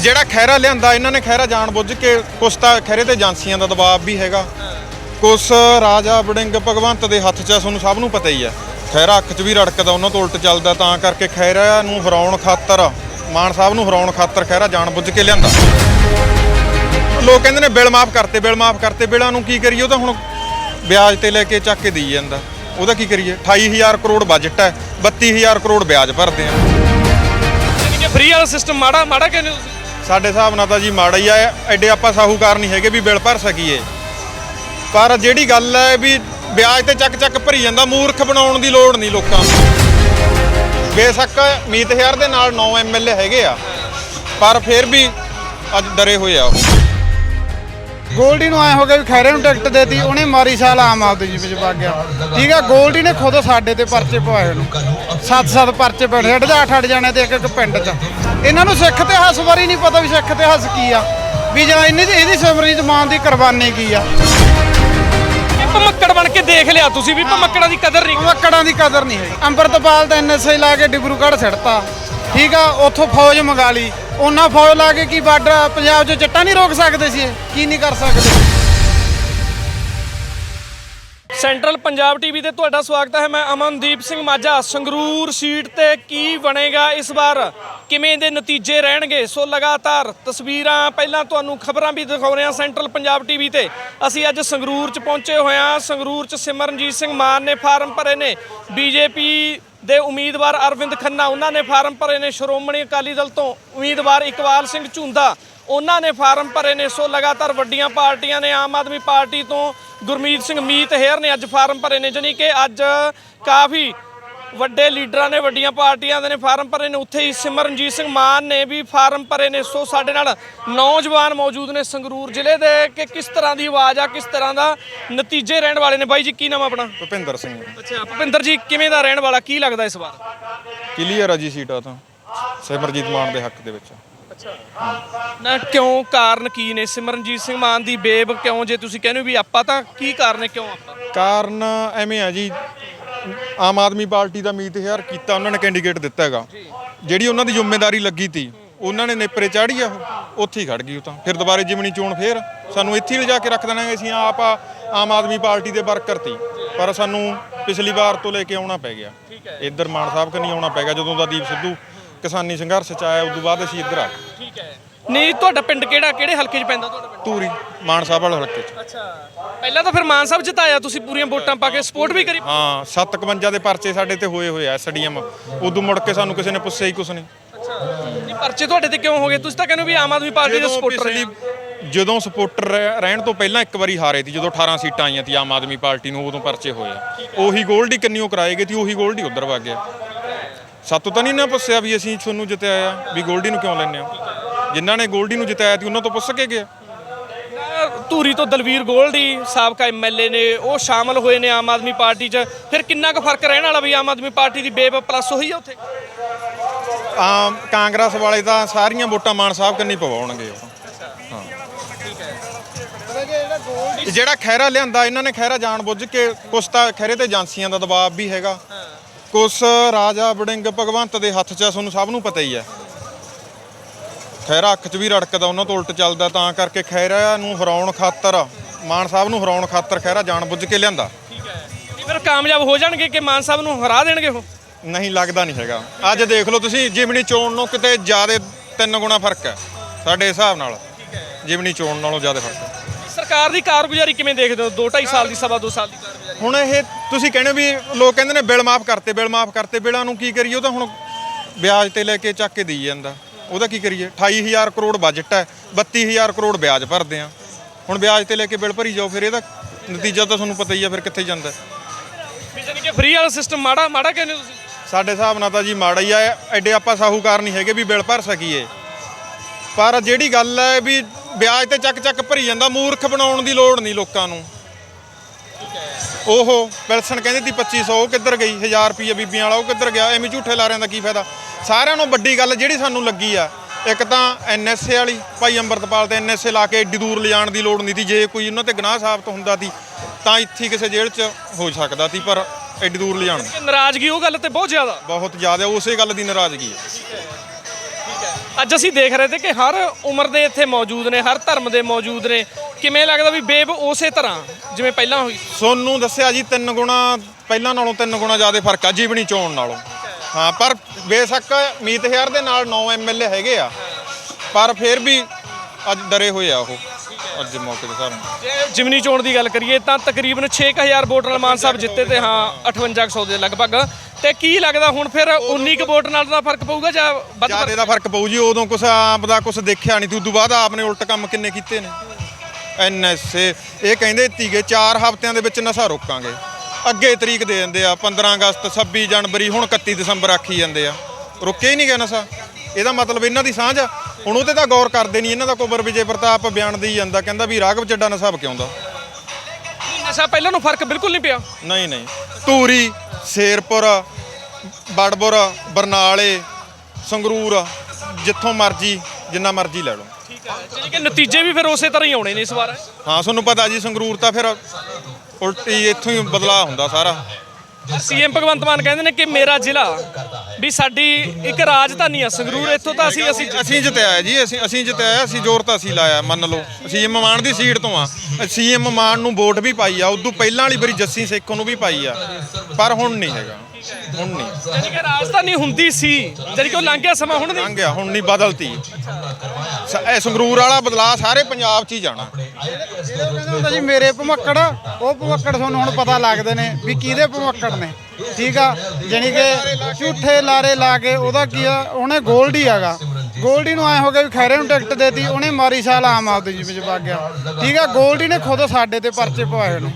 ਜਿਹੜਾ ਖਹਿਰਾ ਲਿਆਂਦਾ, ਇਹਨਾਂ ਨੇ ਖਹਿਰਾ ਜਾਣ ਬੁੱਝ ਕੇ ਕੁਛ ਤਾਂ ਖਹਿਰੇ ਤੇ ਏਜੰਸੀਆਂ ਦਾ ਦਬਾਅ ਵੀ ਹੈਗਾ। ਕੁਛ ਰਾਜਾ ਵੜਿੰਗ ਭਗਵੰਤ ਦੇ ਹੱਥ 'ਚ ਤੁਹਾਨੂੰ ਸਭ ਨੂੰ ਪਤਾ ਹੀ ਹੈ ਖਹਿਰਾ ਅੱਖ 'ਚ ਵੀ ਰੜਕਦਾ, ਉਹਨਾਂ ਤੋਂ ਉਲਟ ਚੱਲਦਾ, ਤਾਂ ਕਰਕੇ ਖਹਿਰਾ ਨੂੰ ਹਰਾਉਣ ਖਾਤਰ, ਮਾਨ ਸਾਹਿਬ ਨੂੰ ਹਰਾਉਣ ਖਾਤਰ ਖਹਿਰਾ ਜਾਣ ਬੁੱਝ ਕੇ ਲਿਆਂਦਾ। ਲੋਕ ਕਹਿੰਦੇ ਨੇ, ਬਿੱਲ ਮਾਫ ਕਰਤੇ, ਬਿੱਲ ਮਾਫ ਕਰਤੇ, ਬਿੱਲਾਂ ਨੂੰ ਕੀ ਕਰੀਏ? ਉਹ ਤਾਂ ਹੁਣ ਵਿਆਜ ਤੇ ਲੈ ਕੇ ਚੱਕ ਕੇ ਦੇਈ ਜਾਂਦਾ। ਉਹਦਾ ਕੀ ਕਰੀਏ? 28000 ਕਰੋੜ ਬਜਟ ਹੈ 32000 ਕਰੋੜ ਵਿਆਜ ਭਰਦੇ ਆ। ਫ੍ਰੀ ਵਾਲਾ ਸਿਸਟਮ ਮਾੜਾ ਮਾੜਾ ਕਹਿੰਦੇ ਤੁਸੀਂ ਸਾਡੇ ਹਿਸਾਬ ਨਾਲ ਤਾਂ ਜੀ ਮਾੜਾ ਹੀ ਆ, ਐਡੇ ਆਪਾਂ ਸਾਹੂਕਾਰ ਨਹੀਂ ਹੈਗੇ ਵੀ ਬਿੱਲ ਭਰ ਸਕੀਏ। ਪਰ ਜਿਹੜੀ ਗੱਲ ਹੈ ਵੀ ਵਿਆਜ ਤੇ ਚੱਕ ਚੱਕ ਭਰੀ ਜਾਂਦਾ, ਮੂਰਖ ਬਣਾਉਣ ਦੀ ਲੋੜ ਨਹੀਂ ਲੋਕਾਂ ਨੂੰ। ਬੇਸ਼ੱਕ ਮੀਤ ਹੇਅਰ ਦੇ ਨਾਲ 9 ਐਮਐਲਏ ਹੈਗੇ ਆ, ਪਰ ਫਿਰ ਵੀ ਅੱਜ ਡਰੇ ਹੋਏ ਆ ਉਹ। ਗੋਲਡੀ ਨੂੰ ਐ ਹੋ ਗਿਆ ਵੀ ਖੈਰੇ ਨੂੰ ਟਿਕਟ ਦੇਤੀ ਉਹਨੇ ਮਾਰੀ ਸਾਲ ਆਮ ਆਦਮੀ ਜੀ ਵਿੱਚ ਵਗ ਗਿਆ। ਠੀਕ ਆ ਗੋਲਡੀ ਨੇ ਖੁਦ ਸਾਡੇ ਤੇ ਪਰਚੇ ਪਵਾਏ ਉਹਨੂੰ। ਸੱਤ ਸੱਤ ਪਰਚੇ ਪਏ ਹੱਡ ਜਾ ਅੱਠ ਅੱਠ ਜਾਣੇ ਤੇ ਇੱਕ ਇੱਕ ਪਿੰਡ 'ਚ। ਇਹਨਾਂ ਨੂੰ ਸਿੱਖ ਇਤਿਹਾਸ ਬਾਰੇ ਨਹੀਂ ਪਤਾ ਵੀ ਸਿੱਖ ਇਤਿਹਾਸ ਕੀ ਆ। ਵੀ ਜਾਂ ਇਹਨੇ ਇਹਦੀ ਸਿਮਰਜੀਤ ਮਾਨ ਦੀ ਕੁਰਬਾਨੀ ਕੀ ਆ। ਭਮੱਕੜ ਬਣ ਕੇ ਦੇਖ ਲਿਆ ਤੁਸੀਂ ਵੀ ਭਮੱਕੜਾਂ ਦੀ ਕਦਰ ਨਹੀਂ। ਮੱਕੜਾਂ ਦੀ ਕਦਰ ਨਹੀਂ ਹੈਗੀ। ਅੰਮ੍ਰਿਤਪਾਲ ਤਾਂ ਐਨਐਸਏ ਲਾ ਕੇ ਡਿਬਰੂਗੜ੍ਹ ਛੱਡਤਾ ਠੀਕ ਆ ਉੱਥੋਂ ਫੌਜ ਮੰਗਾ ਲਈ। ਉਹਨਾਂ ਫੌਜ ਲਾ ਕੇ ਕੀ ਬਾਰਡਰ ਪੰਜਾਬ 'ਚ ਜੱਟਾਂ ਨਹੀਂ ਰੋਕ ਸਕਦੇ ਸੀ ਇਹ? ਕੀ ਨਹੀਂ ਕਰ ਸਕਦੇ? ਸੈਂਟਰਲ ਪੰਜਾਬ ਟੀਵੀ ਤੇ ਤੁਹਾਡਾ ਸਵਾਗਤ ਹੈ। ਮੈਂ ਅਮਨਦੀਪ ਸਿੰਘ ਮਾਝਾ। ਸੰਗਰੂਰ ਸੀਟ ਤੇ ਕੀ ਬਣੇਗਾ ਇਸ ਵਾਰ? ਕਿਵੇਂ ਦੇ ਨਤੀਜੇ ਰਹਿਣਗੇ? ਸੋ ਲਗਾਤਾਰ ਤਸਵੀਰਾਂ ਪਹਿਲਾਂ ਤੁਹਾਨੂੰ ਖਬਰਾਂ ਵੀ ਦਿਖਾ ਰਹੇ ਹਾਂ ਸੈਂਟਰਲ ਪੰਜਾਬ ਟੀਵੀ ਤੇ। ਅਸੀਂ ਅੱਜ ਸੰਗਰੂਰ ਚ ਪਹੁੰਚੇ ਹੋਏ ਹਾਂ। ਸੰਗਰੂਰ ਚ ਸਿਮਰਨਜੀਤ ਸਿੰਘ ਮਾਨ ਨੇ ਫਾਰਮ ਭਰੇ ਨੇ। ਬੀਜੇਪੀ ਦੇ ਉਮੀਦਵਾਰ ਅਰਵਿੰਦ ਖੰਨਾ, ਉਹਨਾਂ ਨੇ ਫਾਰਮ ਭਰੇ ਨੇ ਸ਼੍ਰੋਮਣੀ ਅਕਾਲੀ ਦਲ ਤੋਂ। ਉਮੀਦਵਾਰ ਇਕਬਾਲ ਸਿੰਘ ਝੁੰਦਾ, ਉਹਨਾਂ ਨੇ ਫਾਰਮ ਭਰੇ ਨੇ, ਸੋ ਲਗਾਤਾਰ ਵੱਡੀਆਂ ਪਾਰਟੀਆਂ ਨੇ, ਆਮ ਆਦਮੀ ਪਾਰਟੀ ਤੋਂ ਗੁਰਮੀਤ ਸਿੰਘ ਮੀਤ ਹੇਰ ਨੇ ਅੱਜ ਫਾਰਮ ਭਰੇ ਨੇ, ਜਾਣੀ ਕਿ ਅੱਜ ਕਾਫੀ ਵੱਡੇ ਲੀਡਰਾਂ ਨੇ ਵੱਡੀਆਂ ਪਾਰਟੀਆਂ ਦੇ ਨੇ ਫਾਰਮ ਭਰੇ ਨੇ। ਉੱਥੇ ਹੀ ਸਿਮਰਨਜੀਤ ਸਿੰਘ ਮਾਨ ਨੇ ਵੀ ਫਾਰਮ ਭਰੇ ਨੇ। ਸੋ ਸਾਡੇ ਨਾਲ ਨੌਜਵਾਨ ਮੌਜੂਦ ਨੇ ਸੰਗਰੂਰ ਜ਼ਿਲ੍ਹੇ ਦੇ। ਕਿ ਕਿਸ ਤਰ੍ਹਾਂ ਦੀ ਆਵਾਜ਼ ਆ ਕਿਸ ਤਰ੍ਹਾਂ ਦਾ ਨਤੀਜੇ ਰਹਿਣ ਵਾਲੇ ਨੇ? ਬਾਈ ਜੀ ਕੀ ਨਾਮ ਆਪਣਾ? ਭੁਪਿੰਦਰ ਸਿੰਘ। ਅੱਛਾ ਭੁਪਿੰਦਰ ਜੀ ਕਿਵੇਂ ਦਾ ਰਹਿਣ ਵਾਲਾ? ਕੀ ਲੱਗਦਾ ਇਸ ਵਾਰ? ਕਲੀਅਰ ਆ ਜੀ ਸੀਟਾਂ ਤਾਂ। ਸਿਮਰਜੀਤ ਮਾਨ ਦੇ ਹੱਕ ਦੇ ਵਿੱਚ ਨਾ ਕਿਉਂ ਕਾਰਨ ਕੀ ਨੇ? ਸਿਮਰਨਜੀਤ ਸਿੰਘ ਮਾਨ ਦੀ ਬੇਬ ਕਿਉਂ? ਜੇ ਤੁਸੀਂ ਕਹਿੰਦੇ ਹੋ ਵੀ ਆਪਾਂ ਤਾਂ ਕੀ ਕਾਰਨ ਹੈ ਕਿਉਂ ਆਪਾਂ? ਕਾਰਨ ਐਵੇਂ ਆ ਜੀ ਆਮ ਆਦਮੀ ਪਾਰਟੀ ਦਾ ਮੀਤ ਹਜ਼ਾਰ ਕੀਤਾ ਉਹਨਾਂ ਨੇ ਕੈਂਡੀਡੇਟ ਦਿੱਤਾ ਹੈਗਾ। ਜਿਹੜੀ ਉਹਨਾਂ ਦੀ ਜ਼ਿੰਮੇਵਾਰੀ ਲੱਗੀ ਤੀ ਉਹਨਾਂ ਨੇ ਨੇਪਰੇ ਚਾੜੀ ਆ ਉਹ ਉੱਥੇ ਹੀ ਖੜ ਗਈ ਉਹ ਤਾਂ। ਫਿਰ ਦੁਬਾਰੇ ਜਿਮਣੀ ਚੋਣ ਫੇਰ ਸਾਨੂੰ ਇੱਥੇ ਹੀ ਲਿਜਾ ਕੇ ਰੱਖ ਦੇਣਾ ਅਸੀਂ ਆਪ ਆਮ ਆਦਮੀ ਪਾਰਟੀ ਦੇ ਵਰਕਰ ਤੀ। ਪਰ ਸਾਨੂੰ ਪਿਛਲੀ ਵਾਰ ਤੋਂ ਲੈ ਕੇ ਆਉਣਾ ਪੈ ਗਿਆ। ਇੱਧਰ ਮਾਨ ਸਾਹਿਬ ਕਨੀ ਆਉਣਾ ਪੈ ਗਿਆ ਜਦੋਂ ਦਾ ਦੀਪ ਸਿੱਧੂ ਕਿਸਾਨੀ ਸੰਘਰਸ਼ ਚ ਆਇਆ ਉਸ ਤੋਂ ਬਾਅਦ ਅਸੀਂ ਇੱਧਰ ਆ ਗਏ। ਨਹੀਂ ਤੁਹਾਡਾ ਪਿੰਡ ਕਿਹੜਾ? ਕਿਹੜੇ ਹਲਕੇ 'ਚ ਪੈਂਦਾ ਤੁਹਾਡਾ ਪਿੰਡ? ਧੂਰੀ ਮਾਨ ਸਾਹਿਬ ਵਾਲੇ ਹਲਕੇ ਚ। ਅੱਛਾ। ਪਹਿਲਾਂ ਤਾਂ ਫਿਰ ਮਾਨ ਸਾਹਿਬ ਜਿਤਾਇਆ ਤੁਸੀਂ ਪੂਰੀਆਂ ਵੋਟਾਂ ਪਾ ਕੇ ਸਪੋਰਟ ਵੀ ਕਰੀ। ਹਾਂ 751 ਦੇ ਪਰਚੇ ਸਾਡੇ ਤੇ ਹੋਏ ਹੋਏ ਆ ਐਸਡੀਐਮ ਉਦੋਂ ਮੁੜ ਕੇ ਸਾਨੂੰ ਕਿਸੇ ਨੇ ਪੁੱਛਿਆ ਹੀ ਕੁਛ ਨਹੀਂ। ਨਹੀਂ ਪਰਚੇ ਤੁਹਾਡੇ ਤੇ ਕਿਉਂ ਹੋ ਗਏ? ਤੁਸੀਂ ਤਾਂ ਕਹਿੰਦੇ ਹੋ ਵੀ ਆਮ ਆਦਮੀ ਪਾਰਟੀ ਦੇ ਜਦੋਂ ਸਪੋਰਟਰ ਪਿਛਲੀ ਜਦੋਂ ਸਪੋਰਟਰ ਰਹਿ- ਰਹਿਣ ਤੋਂ ਪਹਿਲਾਂ ਇੱਕ ਵਾਰੀ ਹਾਰੇ ਸੀ ਜਦੋਂ 18 ਸੀਟਾਂ ਆਈਆਂ ਸੀ ਆਮ ਆਦਮੀ ਪਾਰਟੀ ਨੂੰ ਉਦੋਂ ਪਰਚੇ ਹੋਏ ਆ। ਉਹੀ ਗੋਲਡੀ ਕੰਨਿਓ ਕਰਾਏ ਗਏ ਸੀ ਉਹੀ ਗੋਲਡੀ ਉਧਰ ਵਗ ਗਿਆ। ਸਾਤੋਂ ਤਾਂ ਨਹੀਂ ਨਾ ਪੁੱਛਿਆ ਵੀ ਅਸੀਂ ਤੁਹਾਨੂੰ ਜਿਤਾਇਆ ਆ ਵੀ ਗੋਲਡੀ ਨੂੰ ਕਿਉਂ ਲੈਂਦੇ ਆ ਜਿਨ੍ਹਾਂ ਨੇ ਗੋਲਡੀ ਨੂੰ ਜਿਤਾਇਆ ਸੀ ਉਹਨਾਂ ਤੋਂ ਪੁੱਛ ਕੇ ਗਿਆ ਧੂਰੀ ਤੋਂ ਦਲਵੀਰ ਗੋਲਡੀ ਸਾਬਕਾ ਐਮਐਲਏ ਨੇ ਉਹ ਸ਼ਾਮਲ ਹੋਏ ਨੇ ਆਮ ਆਦਮੀ ਪਾਰਟੀ 'ਚ। ਫਿਰ ਕਿੰਨਾ ਕੁ ਫ਼ਰਕ ਰਹਿਣ ਵਾਲਾ ਵੀ ਆਮ ਆਦਮੀ ਪਾਰਟੀ ਦੀ ਬੇਬ ਪਲੱਸ ਹੋਈ ਆ ਉੱਥੇ? ਆਮ ਕਾਂਗਰਸ ਵਾਲੇ ਤਾਂ ਸਾਰੀਆਂ ਵੋਟਾਂ ਮਾਨ ਸਾਹਿਬ ਕੰਨੀ ਪਵਾਉਣਗੇ ਉਹ। ਹਾਂ। ਜਿਹੜਾ ਖਹਿਰਾ ਲਿਆਂਦਾ ਇਹਨਾਂ ਨੇ ਖਹਿਰਾ ਜਾਣ ਬੁੱਝ ਕੇ ਕੁਛ ਤਾਂ ਖਹਿਰੇ ਤੇ ਏਜੰਸੀਆਂ ਦਾ ਦਬਾਅ ਵੀ ਹੈਗਾ। ਕੁਛ ਰਾਜਾ ਵੜਿੰਗ ਭਗਵੰਤ ਦੇ ਹੱਥ 'ਚ ਆ, ਤੁਹਾਨੂੰ ਸਭ ਨੂੰ ਪਤਾ ਹੀ ਹੈ ਖਹਿਰਾ ਅੱਖ 'ਚ ਵੀ ਰੜਕਦਾ ਉਹਨਾਂ ਤੋਂ ਉਲਟ ਚੱਲਦਾ ਤਾਂ ਕਰਕੇ ਖਹਿਰਾ ਨੂੰ ਹਰਾਉਣ ਖਾਤਰ ਮਾਨ ਸਾਹਿਬ ਨੂੰ ਹਰਾਉਣ ਖਾਤਰ ਖਹਿਰਾ ਜਾਣ ਬੁੱਝ ਕੇ ਲਿਆਂਦਾ। ਨਹੀਂ ਫਿਰ ਕਾਮਯਾਬ ਹੋ ਜਾਣਗੇ ਕਿ ਮਾਨ ਸਾਹਿਬ ਨੂੰ ਹਰਾ ਦੇਣਗੇ ਉਹ? ਨਹੀਂ ਲੱਗਦਾ ਨਹੀਂ ਹੈਗਾ। ਅੱਜ ਦੇਖ ਲਓ ਤੁਸੀਂ ਜਿਮਣੀ ਚੋਣ ਨੂੰ ਕਿਤੇ ਜ਼ਿਆਦਾ ਤਿੰਨ ਗੁਣਾ ਫ਼ਰਕ ਹੈ ਸਾਡੇ ਹਿਸਾਬ ਨਾਲ। ਜਿਮਣੀ ਚੋਣ ਨਾਲੋਂ ਜ਼ਿਆਦਾ ਫ਼ਰਕ ਹੈ। ਸਰਕਾਰ ਦੀ ਕਾਰਗੁਜ਼ਾਰੀ ਕਿਵੇਂ ਦੇਖਦੇ ਹੋ? 2.5 ਸਾਲ ਦੀ ਸਵਾ 2 ਸਾਲ ਦੀ ਕਾਰਗੁਜ਼ਾਰੀ। ਹੁਣ ਇਹ ਤੁਸੀਂ ਕਹਿੰਦੇ ਵੀ ਲੋਕ ਕਹਿੰਦੇ ਨੇ ਬਿੱਲ ਮਾਫ ਕਰਤੇ ਬਿੱਲ ਮਾਫ ਕਰਤੇ ਬਿੱਲਾਂ ਨੂੰ ਕੀ ਕਰੀਏ? ਉਹ ਤਾਂ ਹੁਣ ਵਿਆਜ ਤੇ ਲੈ ਕੇ ਚੱਕ ਕੇ ਦੇਈ ਜਾਂਦਾ। ਉਹਦਾ ਕੀ ਕਰੀਏ? 28000 ਕਰੋੜ ਬਜਟ ਹੈ 32000 ਕਰੋੜ ਵਿਆਜ ਭਰਦੇ ਆ ਹੁਣ ਵਿਆਜ ਤੇ ਲੈ ਕੇ ਬਿੱਲ ਭਰੀ ਜਾਓ ਫਿਰ ਇਹਦਾ ਨਤੀਜਾ ਤਾਂ ਤੁਹਾਨੂੰ ਪਤਾ ਹੀ ਆ ਫਿਰ ਕਿੱਥੇ ਜਾਂਦਾ ਜਾਨੀ ਕਿ ਫ੍ਰੀ ਵਾਲਾ ਸਿਸਟਮ ਮਾੜਾ ਮਾੜਾ ਕਹਿੰਦੇ ਤੁਸੀਂ? ਸਾਡੇ ਹਿਸਾਬ ਨਾਲ ਤਾਂ ਜੀ ਮਾੜਾ ਹੀ ਆ ਐਡੇ ਆਪਾਂ ਸਾਹੂਕਾਰ ਨਹੀਂ ਹੈਗੇ ਵੀ ਬਿੱਲ ਭਰ ਸਕੀਏ। ਪਰ ਜਿਹੜੀ ਗੱਲ ਹੈ ਵੀ ਵਿਆਜ ਤੇ ਚੱਕ ਚੱਕ ਭਰੀ ਜਾਂਦਾ ਮੂਰਖ ਬਣਾਉਣ ਦੀ ਲੋੜ ਨਹੀਂ ਲੋਕਾਂ ਨੂੰ। ਉਹ ਪੈਲਸਨ ਕਹਿੰਦੇ ਸੀ 2500 ਉਹ ਕਿੱਧਰ ਗਈ? 1000 ਰੁਪਏ ਬੀਬੀਆਂ ਵਾਲਾ ਉਹ ਕਿੱਧਰ ਗਿਆ? ਐਵੇਂ ਝੂਠੇ ਲਾਰਿਆਂ ਦਾ ਕੀ ਫਾਇਦਾ? ਸਾਰਿਆਂ ਨੂੰ ਵੱਡੀ ਗੱਲ ਜਿਹੜੀ ਸਾਨੂੰ ਲੱਗੀ ਆ ਇੱਕ ਤਾਂ ਐਨਐਸਏ ਵਾਲੀ ਭਾਈ ਅੰਮ੍ਰਿਤਪਾਲ ਤੇ ਐਨਐਸਏ ਲਾ ਕੇ ਏਡੀ ਦੂਰ ਲਿਜਾਣ ਦੀ ਲੋੜ ਨਹੀਂ ਸੀ ਜੇ ਕੋਈ ਉਹਨਾਂ ਤੇ ਗੁਨਾਹ ਸਾਬਤ ਹੁੰਦਾ ਸੀ ਤਾਂ ਇੱਥੇ ਕਿਸੇ ਜੇਲ੍ਹ 'ਚ ਹੋ ਸਕਦਾ ਸੀ ਪਰ ਏਡੀ ਦੂਰ ਲਿਜਾਣ ਨਾਰਾਜ਼ਗੀ ਉਹ ਗੱਲ ਤੇ ਬਹੁਤ ਜ਼ਿਆਦਾ। ਬਹੁਤ ਜ਼ਿਆਦਾ ਉਸੇ ਗੱਲ ਦੀ ਨਾਰਾਜ਼ਗੀ ਹੈ ਅੱਜ ਅਸੀਂ ਦੇਖ ਰਹੇ ਤੇ ਕਿ ਹਰ ਉਮਰ ਦੇ ਇੱਥੇ ਮੌਜੂਦ ਨੇ ਹਰ ਧਰਮ ਦੇ ਮੌਜੂਦ ਨੇ। ਕਿਵੇਂ ਲੱਗਦਾ ਵੀ ਬੇਬ ਉਸੇ ਤਰ੍ਹਾਂ ਜਿਵੇਂ ਪਹਿਲਾਂ ਹੋਈ ਸੋਨੂੰ ਦੱਸਿਆ ਜੀ ਤਿੰਨ ਗੁਣਾ ਪਹਿਲਾਂ ਨਾਲੋਂ ਤਿੰਨ ਗੁਣਾ ਜ਼ਿਆਦਾ ਫ਼ਰਕ ਆ ਜੀਵਨੀ ਚੋਣ ਨਾਲੋਂ। ਹਾਂ ਪਰ ਬੇਸ਼ੱਕ ਮੀਤ ਹੇਅਰ ਦੇ ਨਾਲ 9 ਐਮਐਲਏ ਹੈਗੇ ਆ ਪਰ ਫਿਰ ਵੀ ਅੱਜ ਡਰੇ ਹੋਏ ਆ ਉਹ ਅੱਜ ਦੇ ਮੌਕੇ ਦੇ ਹਿਸਾਬ ਨਾਲ। ਜੇ ਜਿਮਨੀ ਚੋਣ ਦੀ ਗੱਲ ਕਰੀਏ ਤਾਂ ਤਕਰੀਬਨ 6000 ਵੋਟ ਨਾਲ ਮਾਨ ਸਾਹਿਬ ਜਿੱਤੇ ਤੇ ਹਾਂ 5800 ਦੇ ਲਗਭਗ। ਤੇ ਕੀ ਲੱਗਦਾ ਹੁਣ ਫਿਰ 19 ਕੁ ਵੋਟ ਨਾਲ ਦਾ ਫ਼ਰਕ ਪਊਗਾ ਜਾਂ ਵੱਧ ਜਿਆਦੇ ਦਾ ਫ਼ਰਕ ਪਊ ਜੀ ਉਦੋਂ ਕੁਛ ਆਪ ਦਾ ਕੁਛ ਦੇਖਿਆ ਨਹੀਂ ਤੇ ਉਦੋਂ ਬਾਅਦ ਆਪ ਨੇ ਉਲਟ ਕੰਮ ਕਿੰਨੇ ਕੀਤੇ ਨੇ? ਐਨਐਸਏ ਇਹ ਕਹਿੰਦੇ ਤੀਗੇ 4 ਹਫ਼ਤਿਆਂ ਦੇ ਵਿੱਚ ਨਸ਼ਾ ਰੋਕਾਂਗੇ। ਅੱਗੇ ਤਰੀਕ ਦੇ ਦਿੰਦੇ ਆ 15 ਅਗਸਤ 26 ਜਨਵਰੀ ਹੁਣ 31 ਦਸੰਬਰ ਆਖੀ ਜਾਂਦੇ ਆ। ਰੁਕਿਆ ਹੀ ਨਹੀਂ ਗਿਆ ਨਸ਼ਾ। ਇਹਦਾ ਮਤਲਬ ਇਹਨਾਂ ਦੀ ਸਾਂਝ ਆ। ਹੁਣ ਉਹਤੇ ਤਾਂ ਗੌਰ ਕਰਦੇ ਨਹੀਂ ਇਹਨਾਂ ਦਾ ਕੋਬਰ ਵਿਜੇ ਪ੍ਰਤਾਪ ਬਿਆਨ ਦੇਈ ਜਾਂਦਾ ਕਹਿੰਦਾ ਵੀ ਰਾਘਵ ਚੱਡਾ ਨਸ਼ਾ ਵਕਿਆਉਂਦਾ ਨਸ਼ਾ ਪਹਿਲਾਂ ਨੂੰ ਫ਼ਰਕ ਬਿਲਕੁਲ ਨਹੀਂ ਪਿਆ। ਨਹੀਂ ਨਹੀਂ। ਧੂਰੀ ਸ਼ੇਰਪੁਰ ਬੜਬੁਰ ਬਰਨਾਲੇ ਸੰਗਰੂਰ ਜਿੱਥੋਂ ਮਰਜ਼ੀ ਜਿੰਨਾ ਮਰਜ਼ੀ ਲੈ ਲਓ। ਠੀਕ ਹੈ ਜਾਨੀ ਕਿ ਨਤੀਜੇ ਵੀ ਫਿਰ ਉਸੇ ਤਰ੍ਹਾਂ ਹੀ ਆਉਣੇ ਨੇ ਇਸ ਵਾਰ। ਹਾਂ ਤੁਹਾਨੂੰ ਪਤਾ ਜੀ ਸੰਗਰੂਰ ਤਾਂ ਫਿਰ ਉਲਟੀ ਇੱਥੋਂ ਹੀ ਬਦਲਾਅ ਹੁੰਦਾ ਸਾਰਾ। ਸੀਐਮ ਭਗਵੰਤ ਮਾਨ ਕਹਿੰਦੇ ਨੇ ਕਿ ਮੇਰਾ ਜ਼ਿਲ੍ਹਾ ਵੀ ਸਾਡੀ ਇੱਕ ਰਾਜਧਾਨੀ ਆ ਸੰਗਰੂਰ ਇੱਥੋਂ ਤਾਂ ਅਸੀਂ ਅਸੀਂ ਅਸੀਂ ਜਿੱਤਿਆ ਜੀ ਅਸੀਂ ਅਸੀਂ ਜਿੱਤਿਆ ਅਸੀਂ ਜ਼ੋਰ ਤਾਂ ਅਸੀਂ ਲਾਇਆ ਮੰਨ ਲਓ। ਸੀਐਮ ਮਾਨ ਦੀ ਸੀਟ ਤੋਂ ਆ। ਸੀਐਮ ਮਾਨ ਨੂੰ ਵੋਟ ਵੀ ਪਾਈ ਆ ਉਦੋਂ ਪਹਿਲਾਂ ਵਾਲੀ ਵਾਰੀ ਜੱਸੀ ਸੇਖੋਂ ਨੂੰ ਵੀ ਪਾਈ ਆ। ਪਰ ਹੁਣ ਨਹੀਂ ਹੈਗਾ। ਹੁਣ ਨਹੀਂ। ਜਾਨੀ ਕਿ ਰਾਜਧਾਨੀ ਹੁੰਦੀ ਸੀ ਜਾਨੀ ਕਿ ਉਹ ਲੰਘ ਗਿਆ ਸਮਾਂ ਹੁਣ ਨਹੀਂ ਲੰਘ ਗਿਆ ਹੁਣ ਨਹੀਂ ਬਦਲਤੀ। ਇਹ ਸੰਗਰੂਰ ਵਾਲਾ ਬਦਲਾਅ ਸਾਰੇ ਪੰਜਾਬ 'ਚ ਹੀ ਜਾਣਾ। ਕਹਿੰਦਾ ਹੁੰਦਾ ਜੀ ਮੇਰੇ ਭਮੱਕੜ ਉਹ ਭਮੱਕੜ ਤੁਹਾਨੂੰ ਹੁਣ ਪਤਾ ਲੱਗਦੇ ਨੇ ਵੀ ਕਿਹਦੇ ਭਮੱਕੜ ਨੇ। ਠੀਕ ਆ? ਜਾਣੀ ਕਿ ਝੂਠੇ ਲਾਰੇ ਲਾ ਕੇ ਉਹਦਾ ਕੀ ਆ? ਉਹਨੇ ਗੋਲਡੀ ਹੈਗਾ। ਗੋਲਡੀ ਨੂੰ ਐ ਹੋ ਗਿਆ ਵੀ ਖੈਰੇ ਨੂੰ ਟਿਕਟ ਦੇਤੀ, ਉਹਨੇ ਮਾਰੀ ਸਾਲ ਆਮ ਆਦਮੀ ਜੀ ਵਿੱਚ ਵਗ ਗਿਆ। ਠੀਕ ਆ, ਗੋਲਡੀ ਨੇ ਖੁਦ ਸਾਡੇ ਤੇ ਪਰਚੇ ਪਵਾਏ ਹੋਏ ਨੇ।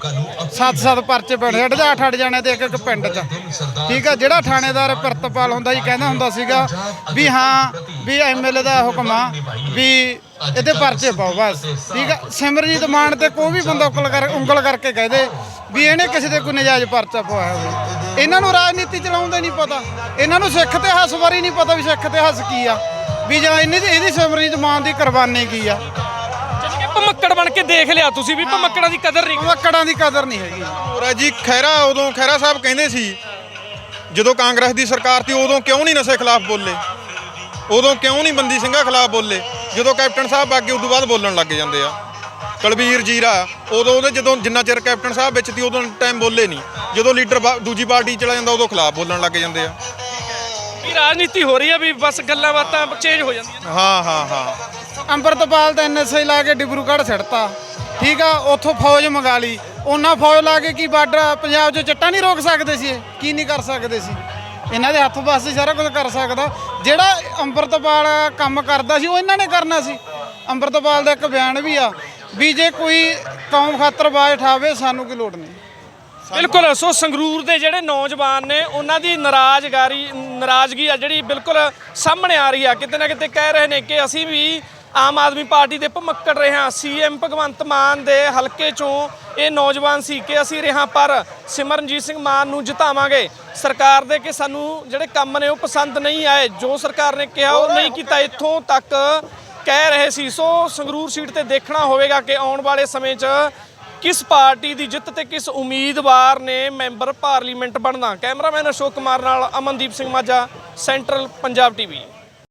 ਸੱਤ ਸੱਤ ਪਰਚੇ ਪਏ ਅੱਡ ਜਾ ਅੱਠ ਅੱਠ ਜਾਣੇ ਤੇ ਇੱਕ ਇੱਕ ਪਿੰਡ 'ਚ। ਠੀਕ ਆ, ਜਿਹੜਾ ਥਾਣੇਦਾਰ ਪ੍ਰਿਤਪਾਲ ਹੁੰਦਾ ਜੀ, ਕਹਿੰਦਾ ਹੁੰਦਾ ਸੀਗਾ ਵੀ ਹਾਂ, ਵੀ ਐਮਐਲਏ ਦਾ ਹੁਕਮ ਆ ਵੀ ਇਹਦੇ ਪਰਚੇ ਪਾਓ ਬਸ। ਠੀਕ ਆ, ਸਿਮਰਜੀਤ ਮਾਨ ਤੇ ਕੋਈ ਵੀ ਬੰਦਾ ਉਂਗਲ ਕਰ, ਉਂਗਲ ਕਰਕੇ ਕਹਦੇ ਵੀ ਇਹਨੇ ਕਿਸੇ ਦੇ ਕੋਈ ਨਜਾਇਜ਼ ਪਰਚਾ ਪਵਾਇਆ ਹੋਵੇ। ਇਹਨਾਂ ਨੂੰ ਰਾਜਨੀਤੀ ਚਲਾਉਂਦੇ ਨਹੀਂ ਪਤਾ। ਇਹਨਾਂ ਨੂੰ ਸਿੱਖ ਇਤਿਹਾਸ ਬਾਰੇ ਨਹੀਂ ਪਤਾ ਵੀ ਸਿੱਖ ਇਤਿਹਾਸ ਕੀ ਆ। ਵੀ ਜਾਂ ਇਹਨੇ ਇਹਦੀ ਸਿਮਰਜੀਤ ਮਾਨ ਦੀ ਕੁਰਬਾਨੀ ਕੀ ਆ? ਕਿ ਭਮੱਕੜ ਬਣ ਕੇ ਦੇਖ ਲਿਆ ਤੁਸੀਂ ਵੀ ਭਮੱਕੜਾਂ ਦੀ ਕਦਰ ਨਹੀਂ। ਮੱਕੜਾਂ ਦੀ ਕਦਰ ਨਹੀਂ ਹੈਗੀ। ਹੋਰ ਜੀ ਖੈਰਾ ਉਦੋਂ ਖੈਰਾ ਸਾਹਿਬ ਕਹਿੰਦੇ ਸੀ ਜਦੋਂ ਕਾਂਗਰਸ ਦੀ ਸਰਕਾਰ ਸੀ ਉਦੋਂ ਕਿਉਂ ਨਹੀਂ ਨਸ਼ੇ ਖਿਲਾਫ ਬੋਲੇ? ਉਦੋਂ ਕਿਉਂ ਨਹੀਂ ਬੰਦੀ ਸਿੰਘਾਂ ਖਿਲਾਫ ਬੋਲੇ? ਜਦੋਂ ਕੈਪਟਨ ਸਾਹਿਬ ਅੱਗੇ ਉਦੋਂ ਬਾਅਦ ਬੋਲਣ ਲੱਗ ਜਾਂਦੇ ਆ। ਕਲਬੀਰ ਜੀਰਾ ਉਦੋਂ ਉਹਦੇ ਜਦੋਂ ਜਿੰਨਾ ਚਿਰ ਕੈਪਟਨ ਸਾਹਿਬ ਵਿੱਚ ਸੀ ਉਦੋਂ ਟਾਈਮ ਬੋਲੇ ਨਹੀਂ। ਜਦੋਂ ਲੀਡਰ ਬਾ- ਦੂਜੀ ਪਾਰਟੀ ਚਲਾ ਜਾਂਦਾ ਉਦੋਂ ਖਿਲਾਫ ਬੋਲਣ ਲੱਗ ਜਾਂਦੇ ਆ। ਵੀ ਰਾਜਨੀਤੀ ਹੋ ਰਹੀ ਆ ਵੀ ਬਸ ਗੱਲਾਂ ਬਾਤਾਂ ਚੇਂਜ ਹੋ ਜਾਂਦੀਆਂ ਹਾਂ ਹਾਂ ਹਾਂ। ਅੰਮ੍ਰਿਤਪਾਲ ਤਾਂ ਐਨਐਸਏ ਲਾ ਕੇ ਡਿਬਰੂਗੜ੍ਹ ਛੱਡਤਾ। ਠੀਕ ਆ ਉੱਥੋਂ ਫੌਜ ਮੰਗਾ ਲਈ। ਉਹਨਾਂ ਫੌਜ ਲਾ ਕੇ ਕੀ ਬਾਰਡਰ ਪੰਜਾਬ 'ਚ ਚੱਟਾ ਨਹੀਂ ਰੋਕ ਸਕਦੇ ਸੀ ਇਹ? ਕੀ ਨਹੀਂ ਕਰ ਸਕਦੇ ਸੀ? ਇਹਨਾਂ ਦੇ ਹੱਥ ਹੀ ਸਾਰਾ ਕੁਝ ਕਰ ਸਕਦਾ। ਜਿਹੜਾ ਅੰਮ੍ਰਿਤਪਾਲ ਕੰਮ ਕਰਦਾ ਸੀ ਉਹ ਇਹਨਾਂ ਨੇ ਕਰਨਾ ਸੀ। ਅੰਮ੍ਰਿਤਪਾਲ ਦਾ ਇੱਕ ਬਿਆਨ ਵੀ ਆ ਵੀ ਜੇ ਕੋਈ ਕੌਮ ਖਾਤਰ ਬਾਜ ਠਾਵੇ ਸਾਨੂੰ ਕੀ ਲੋੜ ਨਹੀਂ। ਬਿਲਕੁਲ, ਸੋ ਸੰਗਰੂਰ ਦੇ ਜਿਹੜੇ ਨੌਜਵਾਨ ਨੇ, ਉਹਨਾਂ ਦੀ ਨਾਰਾਜ਼ਗਾਰੀ, ਨਾਰਾਜ਼ਗੀ ਆ ਜਿਹੜੀ ਬਿਲਕੁਲ ਸਾਹਮਣੇ ਆ ਰਹੀ ਆ। ਕਿਤੇ ਨਾ ਕਿਤੇ ਕਹਿ ਰਹੇ ਨੇ ਕਿ ਅਸੀਂ ਵੀ ਆਮ ਆਦਮੀ ਪਾਰਟੀ ਦੇ ਭਮੱਕੜ ਰਹੇ ਹਾਂ। ਸੀਐਮ ਭਗਵੰਤ ਮਾਨ ਦੇ ਹਲਕੇ ਚੋਂ ਇਹ ਨੌਜਵਾਨ ਸੀ ਕਿ ਅਸੀਂ ਰਿਹਾ ਪਰ ਸਿਮਰਨਜੀਤ ਸਿੰਘ ਮਾਨ ਨੂੰ ਜਿਤਾਵਾਂਗੇ। ਸਰਕਾਰ ਦੇ ਕਿ ਸਾਨੂੰ ਜਿਹੜੇ ਕੰਮ ਨੇ ਉਹ ਪਸੰਦ ਨਹੀਂ ਆਏ, ਜੋ ਸਰਕਾਰ ਨੇ ਕਿਹਾ ਉਹ ਨਹੀਂ ਕੀਤਾ, ਇੱਥੋਂ ਤੱਕ ਕਹਿ ਰਹੇ ਸੀ। ਸੋ ਸੰਗਰੂਰ ਸੀਟ ਤੇ ਦੇਖਣਾ ਹੋਵੇਗਾ ਕਿ ਆਉਣ ਵਾਲੇ ਸਮੇਂ 'ਚ ਕਿਸ ਪਾਰਟੀ ਦੀ ਜਿੱਤ ਤੇ ਕਿਸ ਉਮੀਦਵਾਰ ਨੇ ਮੈਂਬਰ ਪਾਰਲੀਮੈਂਟ ਬਣਨਾ? ਕੈਮਰਾਮੈਨ ਅਸ਼ੋਕ ਕੁਮਾਰ ਨਾਲ ਅਮਨਦੀਪ ਸਿੰਘ ਮਾਝਾ, ਸੈਂਟਰਲ ਪੰਜਾਬ ਟੀਵੀ।